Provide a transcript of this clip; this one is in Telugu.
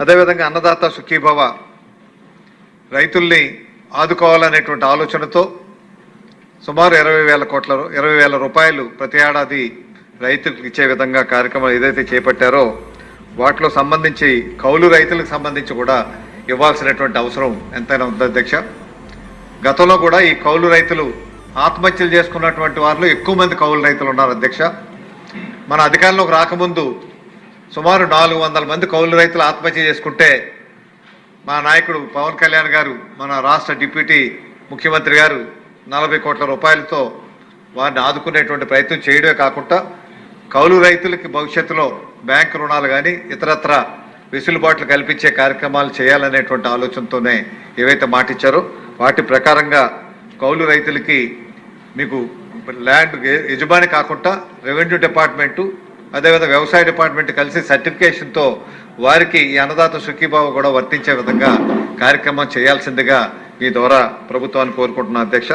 అదేవిధంగా అన్నదాత సుఖీభవ రైతుల్ని ఆదుకోవాలనేటువంటి ఆలోచనతో సుమారు ఇరవై వేల కోట్ల ఇరవై వేల రూపాయలు ప్రతి ఏడాది రైతులకు ఇచ్చే విధంగా కార్యక్రమం ఏదైతే చేపట్టారో వాటిలో సంబంధించి కౌలు రైతులకు సంబంధించి కూడా ఇవ్వాల్సినటువంటి అవసరం ఎంతైనా ఉంది అధ్యక్ష? గతంలో కూడా ఈ కౌలు రైతులు ఆత్మహత్యలు చేసుకున్నటువంటి వారిలో ఎక్కువ మంది కౌలు రైతులు ఉన్నారు అధ్యక్ష. మన అధికారంలోకి రాకముందు సుమారు నాలుగు వందల మంది కౌలు రైతులు ఆత్మహత్య చేసుకుంటే మా నాయకుడు పవన్ కళ్యాణ్ గారు మన రాష్ట్ర డిప్యూటీ ముఖ్యమంత్రి గారు నలభై కోట్ల రూపాయలతో వారిని ఆదుకునేటువంటి ప్రయత్నం చేయడమే కాకుండా కౌలు రైతులకి భవిష్యత్తులో బ్యాంకు రుణాలు కానీ ఇతరత్ర వెసులుబాట్లు కల్పించే కార్యక్రమాలు చేయాలనేటువంటి ఆలోచనతోనే ఏవైతే మాటిచ్చారో వాటి ప్రకారంగా కౌలు రైతులకి మీకు ల్యాండ్ యజమాని కాకుండా రెవెన్యూ డిపార్ట్మెంటు అదేవిధంగా వ్యవసాయ డిపార్ట్మెంట్ కలిసి సర్టిఫికేషన్తో వారికి ఈ అన్నదాత సుఖీభావ కూడా వర్తించే విధంగా కార్యక్రమం చేయాల్సిందిగా మీ ద్వారా ప్రభుత్వాన్ని కోరుకుంటున్నా అధ్యక్ష.